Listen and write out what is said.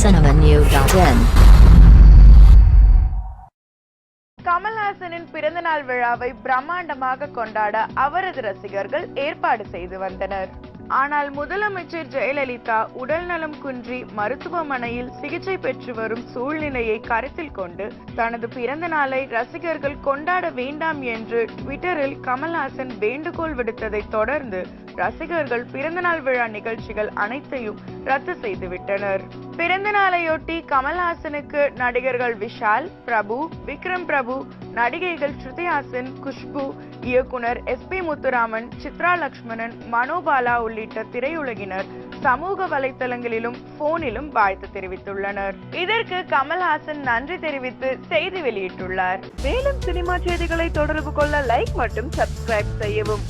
cinemanew.in கமல்ஹாசனின் பிறந்தநாள் விழாவை பிரம்மாண்டமாக கொண்டாட அவரது ரசிகர்கள் ஏற்பாடு செய்து வந்தனர். ஆனால் முதலமைச்சர் ஜெயலலிதா உடல்நலம் குன்றி மருத்துவமனையில் சிகிச்சை பெற்று வரும் சூழ்நிலையை கருத்தில் கொண்டு தனது பிறந்த நாளை ரசிகர்கள் கொண்டாட வேண்டாம் என்று ட்விட்டரில் கமல்ஹாசன் வேண்டுகோள் விடுத்ததை தொடர்ந்து ரசிகர்கள் பிறந்தநாள் விழா நிகழ்ச்சிகள் அனைத்தையும் ரத்து செய்துவிட்டனர். பிறந்த நாளையொட்டி கமல்ஹாசனுக்கு நடிகர்கள் விஷால் பிரபு விக்ரம் பிரபு நடிகைகள் ஸ்ருதிஹாசன் குஷ்பு இயக்குனர் எஸ் பி முத்துராமன் சித்ரா லக்ஷ்மணன் மனோபாலா உள்ளிட்ட திரையுலகினர் சமூக வலைத்தளங்களிலும் போனிலும் வாழ்த்து தெரிவித்துள்ளனர். இதற்கு கமல்ஹாசன் நன்றி தெரிவித்து செய்தி வெளியிட்டுள்ளார். மேலும் சினிமா செய்திகளை தொடர்பு கொள்ள லைக் மற்றும் சப்ஸ்கிரைப் செய்யவும்.